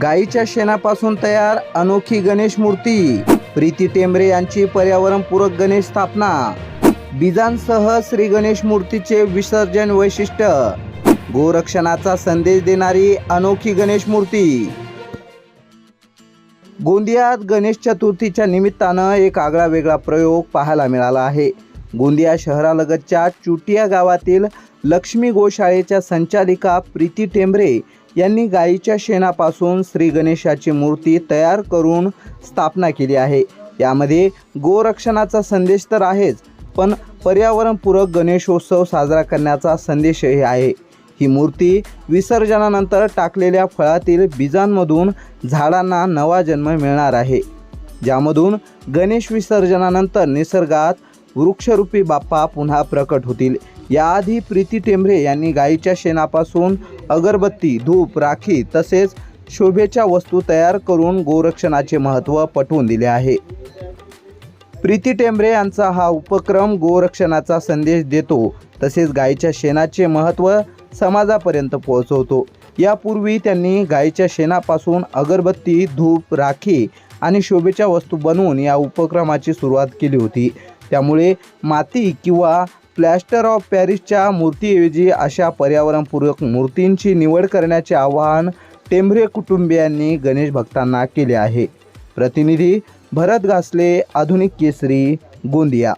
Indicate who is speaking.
Speaker 1: गाईच्या शेणापासून तयार अनोखी गणेश मूर्ती. प्रीती टेंबरे यांची पर्यावरणपूरक गणेश स्थापना. बीजांसह श्री गणेश मूर्तीचे विसर्जन वैशिष्ट्य. गोरक्षणाचा संदेश देणारी अनोखी गणेश मूर्ती. गोंदियात गणेश चतुर्थीच्या निमित्तानं एक आगळा वेगळा प्रयोग पाहायला मिळाला आहे. गोंदिया शहरालगतच्या चुटिया गावातील लक्ष्मी गोशाळेच्या संचालिका प्रीती टेंबरे यांनी गायीच्या शेणापासून श्री गणेशाची मूर्ती तयार करून स्थापना केली आहे. यामध्ये गोरक्षणाचा संदेश तर आहेच पण पर्यावरणपूरक गणेशोत्सव साजरा करण्याचा संदेशही आहे. ही मूर्ती विसर्जनानंतर टाकलेल्या फळातील बीजांमधून झाडांना नवा जन्म मिळणार आहे. ज्यामधून गणेश विसर्जनानंतर निसर्गात वृक्षरूपी बाप्पा पुन्हा प्रकट होतील. याआधी प्रीती टेंबरे यांनी गायीच्या शेणापासून अगरबत्ती धूप राखी तसेच शोभेच्या वस्तू तयार करून गोरक्षणाचे महत्त्व पटवून दिले आहे. प्रीती टेंबरे यांचा हा उपक्रम गोरक्षणाचा संदेश देतो तसेच गायीच्या शेणाचे महत्त्व समाजापर्यंत पोहोचवतो. यापूर्वी त्यांनी गायीच्या शेणापासून अगरबत्ती धूप राखी आणि शोभेच्या वस्तू बनवून या उपक्रमाची सुरुवात केली होती. त्यामुळे माती किंवा प्लॅस्टर ऑफ पॅरिसच्या मूर्तीऐवजी अशा पर्यावरणपूरक मूर्तींची निवड करण्याचे आवाहन टेंभरे कुटुंबियांनी गणेश भक्तांना केले आहे. प्रतिनिधी भरत घासले आधुनिक केसरी गोंदिया.